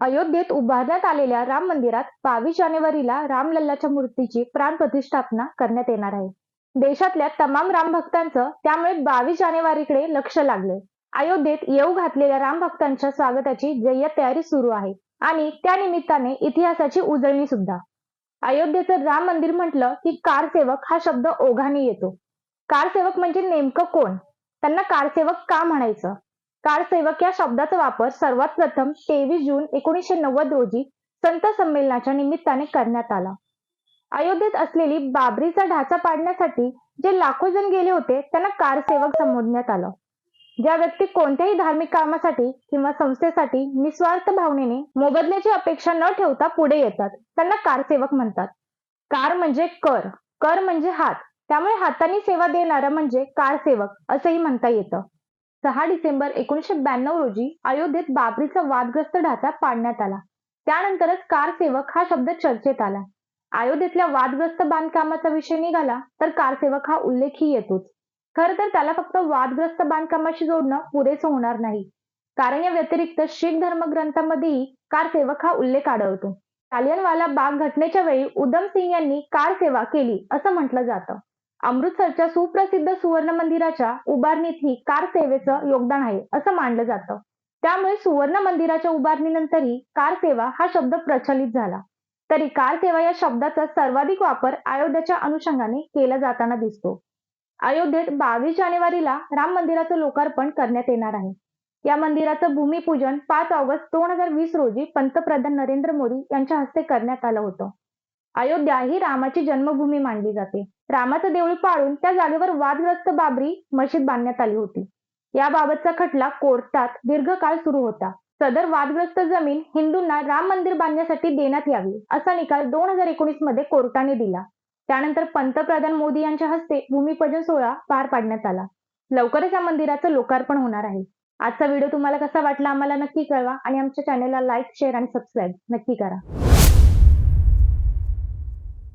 अयोध्येत उभारण्यात आलेल्या राम मंदिरात बावीस जानेवारीला रामलल्लाच्या मूर्तीची प्राण प्रतिष्ठापना करण्यात येणार आहे. देशातल्या तमाम राम भक्तांचं त्यामुळे बावीस जानेवारीकडे लक्ष लागले अयोध्येत येऊ घातलेल्या राम भक्तांच्या स्वागताची जय्यत तयारी सुरू आहे आणि त्या निमित्ताने इतिहासाची उजळणी सुद्धा. अयोध्येचं राम मंदिर म्हटलं की कारसेवक हा शब्द ओघाने येतो. कारसेवक म्हणजे नेमकं कोण? त्यांना कारसेवक का म्हणायचं? कारसेवक या शब्दाचा वापर सर्वात प्रथम तेवीस जून एकोणीसशे नव्वद रोजी संत संमेलनाच्या निमित्ताने करण्यात आला. अयोध्येत असलेली बाबरीचा ढाचा पाडण्यासाठी जे लाखो जण गेले होते त्यांना कारसेवक संबोधण्यात आलं. ज्या व्यक्ती कोणत्याही धार्मिक कामासाठी किंवा संस्थेसाठी निस्वार्थ भावनेने मोबदल्याची अपेक्षा न ठेवता पुढे येतात त्यांना कारसेवक म्हणतात. कार म्हणजे कर कर म्हणजे हात. त्यामुळे हाताने सेवा देणारा म्हणजे कारसेवक असंही म्हणता येतं. सहा डिसेंबर एकोणीसशे ब्याण्णव रोजी अयोध्येत बाबरीचा वादग्रस्त ढाचा पाडण्यात आला. त्यानंतरच कारसेवक हा शब्द चर्चेत आला. अयोध्येतल्या वादग्रस्त बांधकामाचा विषय निघाला तर कारसेवक हा उल्लेखही येतोच. खर तर त्याला फक्त वादग्रस्त बांधकामाशी जोडणं पुरेसं होणार नाही. कारण या व्यतिरिक्त शीख धर्मग्रंथामध्येही कारसेवक हा उल्लेख आढळतो. जालियनवाला बाग घटनेच्या वेळी उधम सिंग यांनी कार सेवा केली असं म्हटलं जातं. अमृतसरच्या सुप्रसिद्ध सुवर्ण मंदिराच्या उभारणीतही कार सेवेचं योगदान आहे असं मानलं जातं. त्यामुळे सुवर्ण मंदिराच्या उभारणीनंतरही कार सेवा हा शब्द प्रचलित झाला. तरी कार सेवा या शब्दाचा सर्वाधिक वापर अयोध्येच्या अनुषंगाने केला जाताना दिसतो. अयोध्येत बावीस जानेवारीला राम मंदिराचं लोकार्पण करण्यात येणार आहे. या मंदिराचं भूमिपूजन पाच ऑगस्ट दोन हजार वीस रोजी पंतप्रधान नरेंद्र मोदी यांच्या हस्ते करण्यात आलं होतं. अयोध्या ही रामाची जन्मभूमी मानली जाते. रामाचं देऊळ पाळून त्या जागेवर वादग्रस्त बाबरी मशीद बांधण्यात आली होती. याबाबतचा खटला कोर्टात दीर्घकाळ सुरू होता. सदर वादग्रस्त जमीन हिंदूंना राम मंदिर बांधण्यासाठी देण्यात यावी असा निकाल दोन हजार एकोणीसमध्ये कोर्टाने दिला. त्यानंतर पंतप्रधान मोदी यांच्या हस्ते भूमिपूजन सोहळा पार पाडण्यात आला. लवकरच या मंदिराचं लोकार्पण होणार आहे. आजचा व्हिडिओ तुम्हाला कसा वाटला आम्हाला नक्की कळवा आणि आमच्या चॅनलला लाईक शेअर आणि सबस्क्राईब नक्की करा.